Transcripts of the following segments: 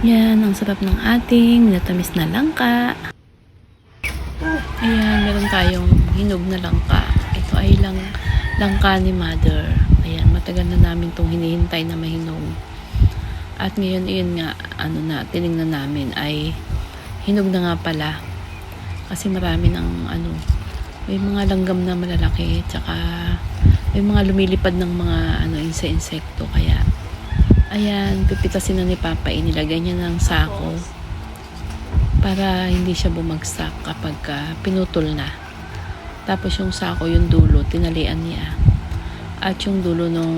Yan, ang sarap ng ating minatamis na langka. Ayan, meron tayong hinog na langka. Ito ay lang, langka ni mother. Ayan, matagal na namin itong hinihintay na mahinog. At ngayon, yun nga, ano na, tinignan namin ay hinog na nga pala. Kasi marami ng ano, may mga langgam na malalaki, tsaka may mga lumilipad ng mga ano, inse-insekto. Kaya, ayan, pipitasin na ni Papa, inilagay niya ng sako para hindi siya bumagsak kapag ah, pinutol na. Tapos yung sako, yung dulo, tinalian niya. At yung dulo nung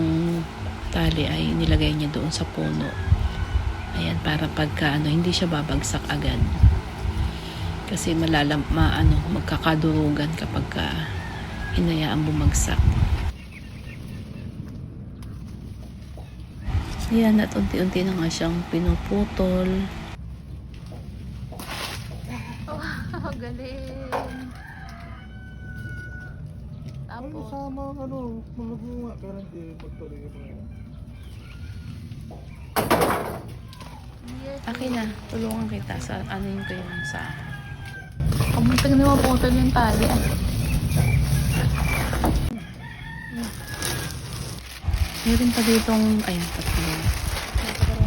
tali ay nilagay niya doon sa puno. Ayan, para pagka ano, hindi siya babagsak agad. Kasi malalam, ma, ano, magkakadurugan kapag ka hinayaan bumagsak. Ayan, at unti-unti na nga siyang pinuputol. Wow, galing. Tapos, sa mga ano, mga bunga, pero hindi pagtuloy mo yan. Akin na, tulungan kita sa ano yung kayo sa Kamuntag na maputol yung tali. ah. Meron pa ditong, ayan, tatlo.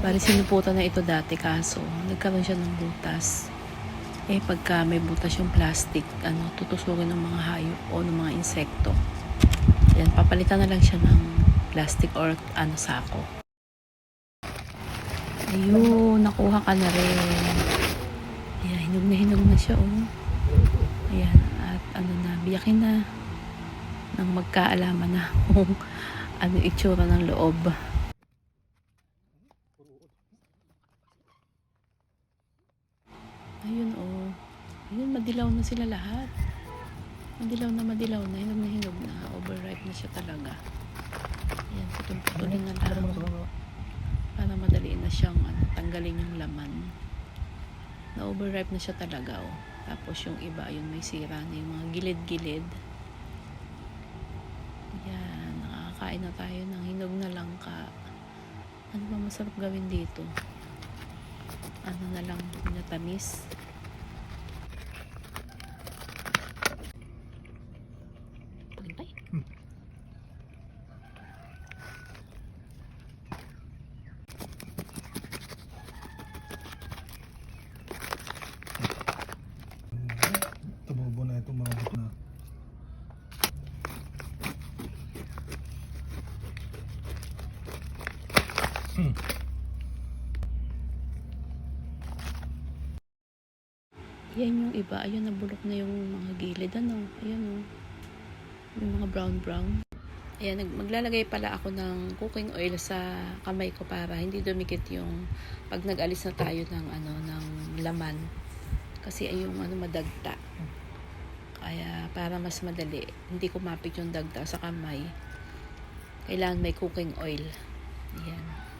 Bali sinuputan na ito dati kaso nagkaroon siya ng butas. Eh pagka may butas yung plastic, ano, tutusukin ng mga hayop o ng mga insekto. Yan, papalitan na lang siya ng plastic or ano, sako. Ayun, nakuha ka na rin. Ayan, hinog na hinog na siya, oh. Ayan, at ano na, biyakin na. Nang magkaalaman na kung ano itsura ng loob. Ayun, oh. Ayun, madilaw na sila lahat. Madilaw na madilaw na, hinog na hinog na. Overripe na siya talaga. Ayan, putol-putulin na lang. Para madali na siyang ano, tanggalin yung laman. Na overripe na siya talaga, oh. Tapos yung iba, yun may sira na yung mga gilid-gilid. Yan, nakakain na tayo ng hinog na langka. Ano ba masarap gawin dito? Ano na lang, minatamis. Pagintay. Tumubo na itong mga buto na. Hmm. Yan yung iba. Ayun, nabulok na yung mga gilid. Ano? Ayan o. Yung mga brown brown. Ayan, maglalagay pala ako ng cooking oil sa kamay ko para hindi dumikit yung pag nag-alis na tayo ng ano ng laman. Kasi ay yung ano madagta. Kaya para mas madali, hindi kumapit yung dagta sa kamay. Kailangan may cooking oil. Ayan.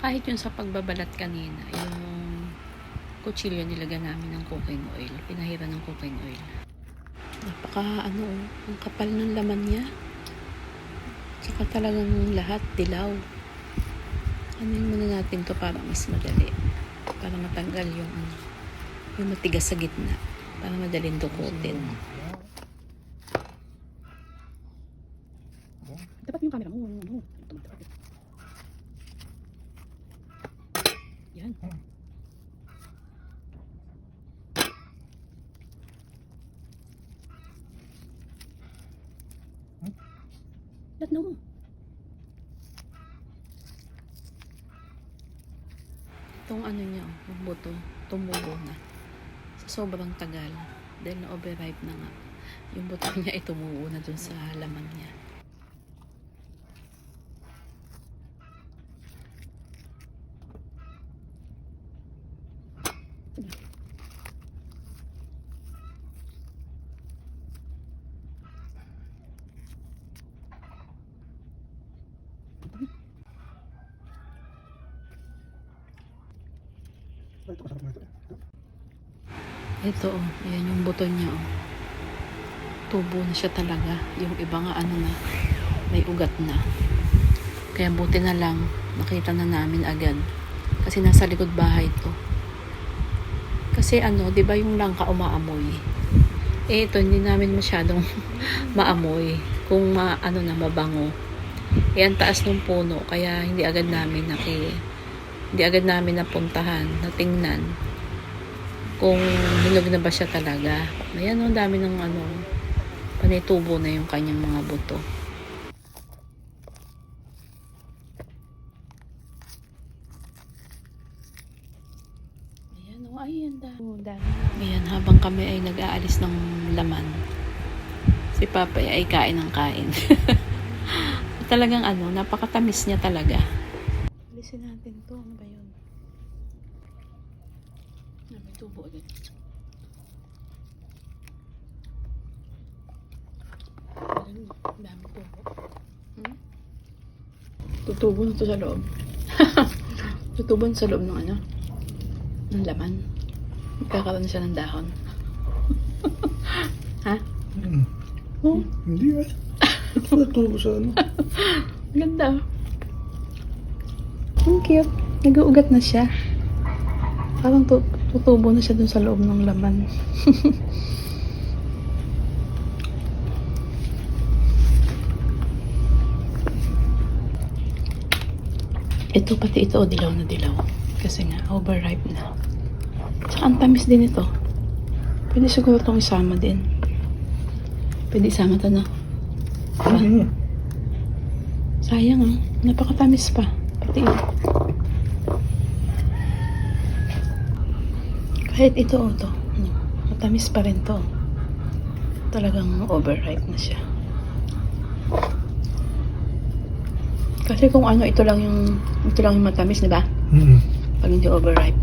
Kahit yung sa pagbabalat kanina, yung kutsilyo nilagyan namin ng cooking oil. Pinahira ng cooking oil. Napaka ano, ang kapal ng laman niya. Tsaka talagang lahat dilaw. Ano yung muna natin to para mas madali. Para matanggal yung ano, yung matigas sa gitna. Para madaling dukutin. Dapat yung camera mo, ano, tumatapit. Yan. Lahat na. Itong ano niya, oh, yung buto, tumubo na. Sa sobrang tagal. Dahil na-overripe na nga. Yung buto niya ay tumubo na dun sa laman niya. Ito oh, ayan yung buto niya, oh. Tubo na siya talaga. Yung iba nga, ano na, may ugat na. Kaya buti na lang, nakita na namin agad. Kasi nasa likod bahay to. Kasi ano, 'di ba yung langka umaamoy? Eh ito hindi namin masyadong maamoy kung ma, ano na mabango. Eh ang taas ng puno kaya hindi agad namin naki hindi agad namin napuntahan, natingnan kung hinog na ba siya talaga. Ayan, ang dami ng ano, panitubo na yung kanyang mga buto. Ayan, oh, ay, ang dami. Ayan, habang kami ay nag-aalis ng laman, si Papa ay kain ng kain. Talagang ano, napakatamis niya talaga. Alisin natin to. Ano ba yun? Ah, may tubo ulit. Ang dami tubo. Hmm? Tutubo na to sa loob. Tutubo na sa loob ng ano? Ng laman. Magkakaroon siya ng dahon. ha? Hmm. Oh, Hindi ah. Natubo sa ano. ganda. Ang cute. Nag-uugat na siya. Parang tu- tutubo na siya dun sa loob ng laman. ito pati ito, dilaw na dilaw. Kasi nga, overripe na. Tsaka ang tamis din ito. Pwede siguro itong isama din. Pwede isama ito na. Hmm. Sayang ah. Napakatamis pa. Pati ito. Kahit ito o to. Ano, matamis pa rin to. Talagang overripe na siya. Kasi kung ano, ito lang yung ito lang yung matamis, di ba? Hmm. Pag hindi overripe.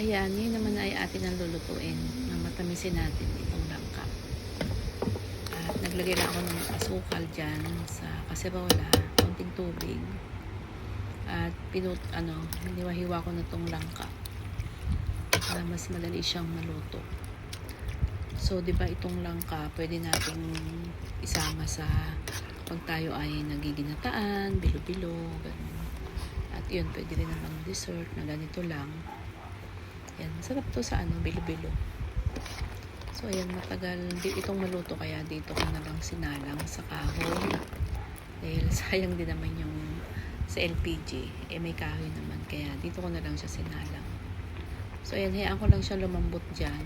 Ayan, yun naman ay atin ang lulutuin na matamisin natin itong langka. At naglagay lang ako ng asukal dyan sa kaserola, konting tubig. At pinut, ano, hiniwa-hiwa ko na itong langka para mas madali siyang maluto. So, di ba itong langka, pwede nating isama sa pag tayo ay nagiginataan, bilo-bilo. At yun, pwede rin naman dessert na ganito lang. Yan, masarap to sa ano, bilo-bilo. So, ayan, matagal di, itong maluto kaya dito ko na lang sinalang sa kahoy. Dahil sayang din naman yung sa LPG. Eh, may kahoy naman. Kaya dito ko na lang siya sinalang. So, ayan, hayaan ko lang siya lumambot dyan.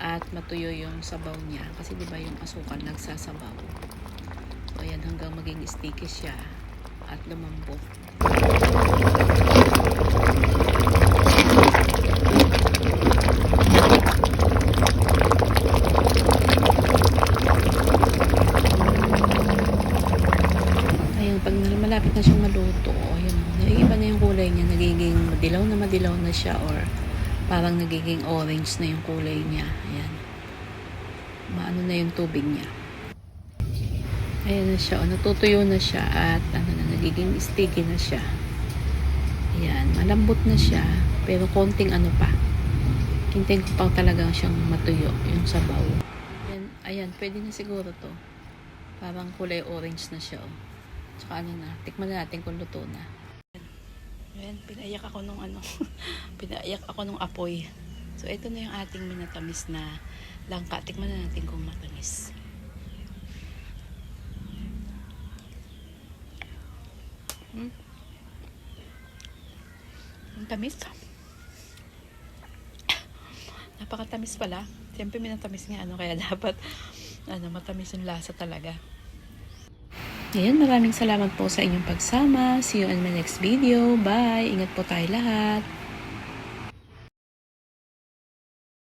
At matuyo yung sabaw niya. Kasi di ba yung asukal nagsasabaw. So, ayan, hanggang maging sticky siya. At lumambot. Ayun, pag na- malapit na siyang maluto, ayun, naiiba na yung kulay niya, nagiging madilaw na madilaw na siya or parang nagiging orange na yung kulay niya. Ayan. Maano na yung tubig niya. Ayan na siya, o, natutuyo na siya at ano na, nagiging sticky na siya. Ayan, malambot na siya, pero konting ano pa. Hintayin ko pa talagang siyang matuyo, yung sabaw. Ayan, ayan, pwede na siguro to. Parang kulay orange na siya, oh. Tsaka ano na, tikman na natin kung luto na. Ayan, pinaiyak ako nung ano, pinaiyak ako nung apoy. So, ito na yung ating minatamis na langka. Tikman na natin kung matamis. Hmm? Ang tamis. Napakatamis pala. Siyempre minatamis nga ano, kaya dapat ano, matamis yung lasa talaga. Ayan, maraming salamat po sa inyong pagsama. See you on my next video. Bye! Ingat po tayo lahat.